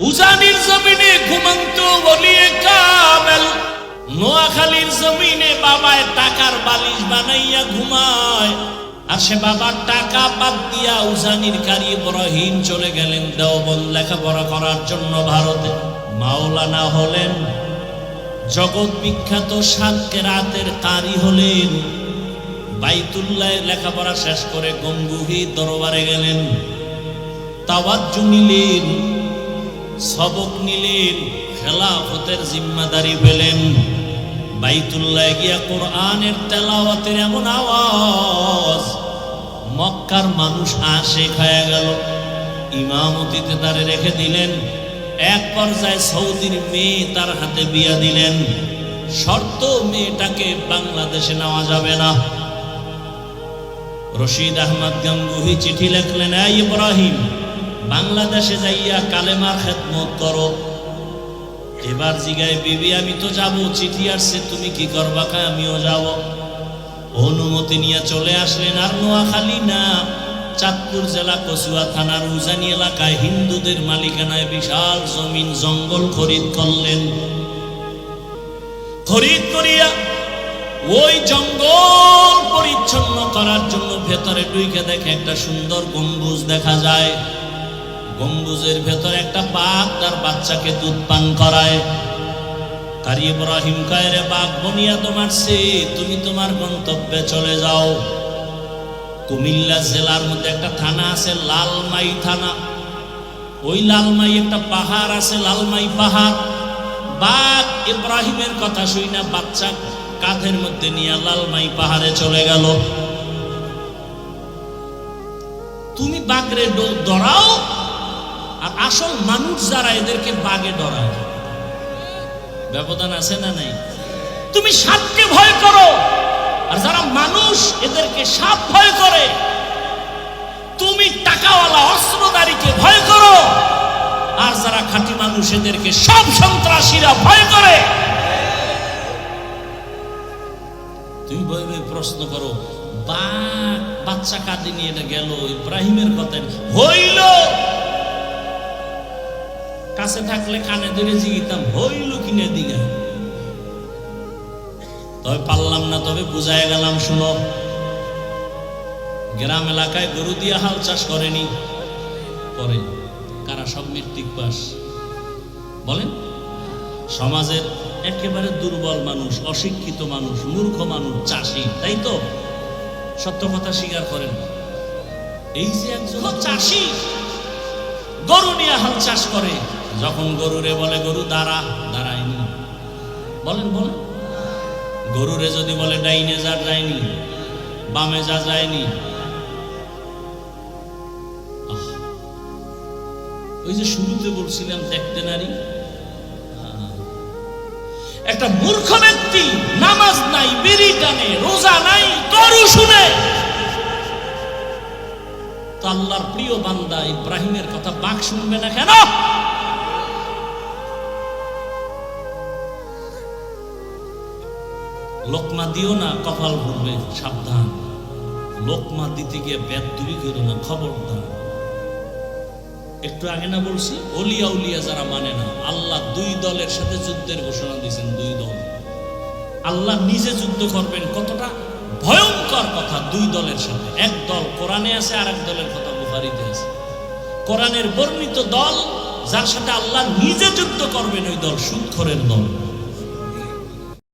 উজানির জমিনে ঘুমন্ত বলিয়ে নোয়াখালীর জমিনে বাবায় টাকার বালিশ বানাইয়া ঘুমায়। আর সে বাবার টাকা বাদ দিয়া উজানির কারি ইব্রাহিম চলে গেলেন দেওবন লেখাপড়া করার জন্য ভারতে। মাওলানা হলেন। জগৎ বিখ্যাত সাতকে রাতের কারি হলেন। বাইতুল্লাহ লেখাপড়া শেষ করে গম্বুহি দরবারে গেলেন। তাওয়াজ্জু নিলেন। সবক নিলেন, খেলাফতের জিম্মাদারি পেলেন। বাইতুল্লাহ গিয়া কোরআনের তেলাওয়াতের এমন আওয়াজ, মক্কার মানুষ আসে খায়া গেল। ইমামতিতে তারে রেখে দিলেন। এক পর্যায়ে সৌদির মেয়ে তার হাতে বিয়া দিলেন। শর্ত, মেয়েটাকে বাংলাদেশে নেওয়া যাবে না। রশিদ আহমদ গঙ্গুহি চিঠি লেখলেন ইব্রাহিম বাংলাদেশে যাইয়া কালেমার খেদমত করো। এবার জিগায়, বিবি, আমি তো যাব, চিঠি আসছে, তুমি কি করবা? কা আমিও যাব। অনুমতি নিয়ে চলে আসলেন আর নোয়াখালী না, চাঁদপুর জেলা কচুয়া থানার উজানি এলাকায় হিন্দুদের মালিকানায় বিশাল জমিন জঙ্গল খরিদ করলেন। খরিদ করিয়া ওই জঙ্গল পরিচ্ছন্ন করার জন্য ভেতরে ডুইকে দেখে একটা সুন্দর গম্বুজ দেখা যায়। গম্বুজের ভেতর একটা বাঘ তার বাচ্চাকে দুধ পান করায়। কারি ইব্রাহিম কায়রে বাঘ বনিয়া তোমার সে তুমি তোমার গন্তব্যে চলে যাও। কুমিল্লা জেলার মধ্যে একটা থানা আছে, লালমাই থানা। ওই লালমাই একটা পাহাড় আছে, লালমাই পাহাড়। বাঘ ইব্রাহিমের কথা শুই না, বাচ্চা কাঁধের মধ্যে নিয়ে লালমাই পাহাড়ে চলে গেল। তুমি বাঘরে ড- ডরাও আর আসল মানুষ যারা এদেরকে বাঘে ডরায়। ব্যবধান আছে না নাই? তুমি সাপকে ভয় করো। আর যারা মানুষ এদেরকে সাপ ভয় করে, তুমি টাকাওয়ালা অস্ত্রধারীকে ভয় করো। আর যারা খাঁটি মানুষ এদেরকে সব সন্ত্রাসীরা ভয় করে। তুমি ভয় প্রশ্ন করো, বাঘ, বাচ্চা কাঁদে নিয়ে এটা গেল, ইব্রাহিমের কথা হইল? কাছে থাকলে কানে ধরে জিগিতাম, হইল কিনে দিগা? তবে পারলাম না, তবে বুঝায় গেলাম, শুনো, গ্রাম এলাকায় গরু দিয়ে হাল চাষ করেনি করে কারা সব মেট্রিক পাস বলেন, সমাজের একেবারে দুর্বল মানুষ, অশিক্ষিত মানুষ, মূর্খ মানুষ, চাষি, তাই তো? সত্য কথা স্বীকার করেন এই যে একজন চাষি, গরু নিয়ে হাল চাষ করে যখন গরুরে বলে, গরু, দাঁড়া। দাঁড়ায়নি। বলেন বলেন। গরুরে যদি বলে, ডাইনে যা, যায়নি। বামে যা, যায়নি। ওই যে শুরুতে বলছিলাম, দেখতে নারী। একটা মূর্খ ব্যক্তি নামাজ নাই, বিড়ি টানে, রোজা নাই, গরু শুনে। আল্লাহর প্রিয় বান্দা ইব্রাহিমের কথা বাক শুনবে না কেন? লোকমা দিও না, কপাল ভরবে, সাবধান। লোকমা দিতে গিয়ে ব্যাগ তুলি করো না, খবরদার। একটু আগে না বলছি, অলিয়া উলিয়া যারা মানে না, আল্লাহ দুই দলের সাথে যুদ্ধের ঘোষণা দিয়েছেন, দুই দল। আল্লাহ নিজে যুদ্ধ করবেন, কতটা ভয়ঙ্কর কথা দুই দলের সাথে। এক দল কোরআনে আছে আর এক দলের কথা বুখারিতে আছে। কোরআনের বর্ণিত দল, যার সাথে আল্লাহ নিজে যুদ্ধ করবেন, ওই দল সুদখরের দল।